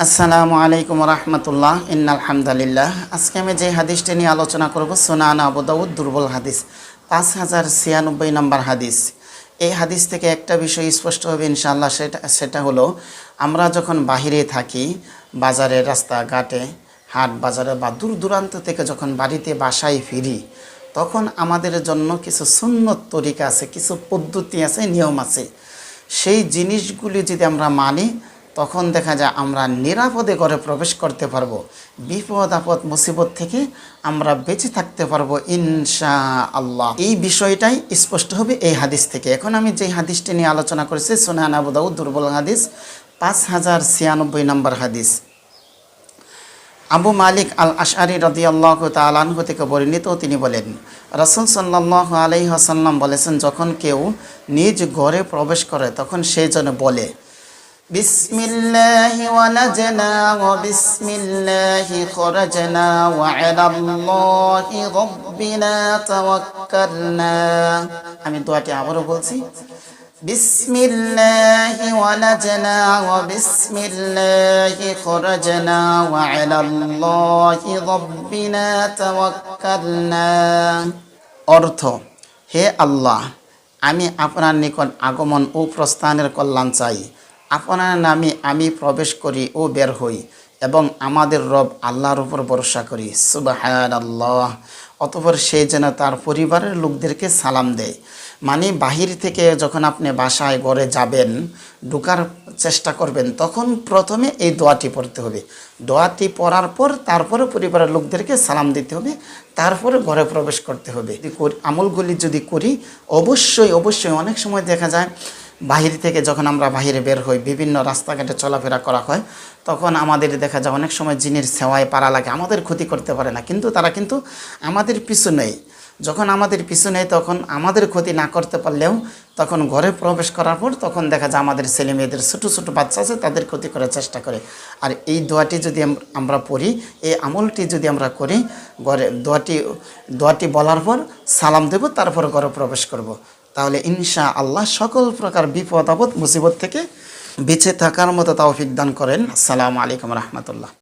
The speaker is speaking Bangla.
আসসালামু আলাইকুম রহমতুল্লাহ, ইন্নাল হামদালিল্লাহ। আজকে আমি যে হাদিসটি নিয়ে আলোচনা করব, সোনান আবুদাউদ দুর্বল হাদিস, পাঁচ হাজার ছিয়ানব্বই নম্বর হাদিস। এই হাদিস থেকে একটা বিষয় স্পষ্ট হবে ইনশাআল্লাহ, সেটা সেটা হলো, আমরা যখন বাহিরে থাকি বাজারে রাস্তাঘাটে হাট বাজারে বা দূর দূরান্ত থেকে যখন বাড়িতে বাসায় ফিরি, তখন আমাদের জন্য কিছু সুন্নত তরিকা আছে, কিছু পদ্ধতি আছে, নিয়ম আছে। সেই জিনিসগুলি যদি আমরা মানি তখন দেখা যায় আমরা নিরাপদে ঘরে প্রবেশ করতে পারব। বিপদ, আপদ, মুসিবত থেকে আমরা বেঁচে থাকতে পারব ইনশা আল্লাহ এই বিষয়টাই স্পষ্ট হবে এই হাদিস থেকে। এখন আমি যে হাদিসটি নিয়ে আলোচনা করেছি, সোনান আবুদাউ দুর্বল হাদিস, পাঁচ হাজার ছিয়ানব্বই নম্বর হাদিস। আবু মালিক আল আশারি রদিয়াল্লাহ তালানহু থেকে বর্ণিত, তিনি বলেন, রসুল সাল্লাহ আলাই হাসাল্লাম বলেছেন, যখন কেউ নিজ ঘরে প্রবেশ করে, তখন সে যেন বলে বিসমিল্লাহি ওয়ালাজনা ওয়া বিসমিল্লাহি খরাজনা ওয়া আলাল্লাহি রাব্বিনা তাওয়াক্কালনা আমি দোয়াটি আবারও বলছি بسم الله ولجنا وبسم الله خرجنا وعلى الله ربنا توكلنا অর্থ হে আল্লাহ আমি আপনার নিকট আগমন ও প্রস্থানের কল্যাণ চাই আপনার নামে আমি প্রবেশ করি ও বের হই এবং আমাদের রব আল্লাহর উপর ভরসা করি। সুবাহ আল্লাহ অতপর সে যেন তার পরিবারের লোকদেরকে সালাম দেয়। মানে বাহির থেকে যখন আপনি বাসায়, ঘরে যাবেন, ঢুকার চেষ্টা করবেন, তখন প্রথমে এই দোয়াটি পড়তে হবে। দোয়াটি পড়ার পর তারপরে পরিবারের লোকদেরকে সালাম দিতে হবে, তারপরে ঘরে প্রবেশ করতে হবে। আমলগুলি যদি করি, অবশ্যই অবশ্যই অনেক সময় দেখা যায় বাহির থেকে যখন আমরা বাহিরে বের হই, বিভিন্ন রাস্তাঘাটে চলাফেরা করা হয়, তখন আমাদের দেখা যায় অনেক সময় জিনের সেওয়ায় পারা লাগে। আমাদের ক্ষতি করতে পারে না। কিন্তু তারা কিন্তু আমাদের পিছু নেই যখন আমাদের পিছু নেই তখন আমাদের ক্ষতি না করতে পারলেও তখন ঘরে প্রবেশ করার পর তখন দেখা যায় আমাদের ছেলে মেয়েদের ছোটো ছোটো বাচ্চা আছে, তাদের ক্ষতি করার চেষ্টা করে। আর এই দোয়াটি যদি আমরা পড়ি, এই আমলটি যদি আমরা করি, ঘরে দোয়াটি দোয়াটি বলার পর সালাম দেব, তারপর ঘরে প্রবেশ করব। তাহলে ইনশা আল্লাহ সকল প্রকার বিপদ আপদ মুসিবত থেকে বেঁচে থাকার মতো তাওফিক দান করেন। আসসালামু আলাইকুম রহমতুল্লাহ।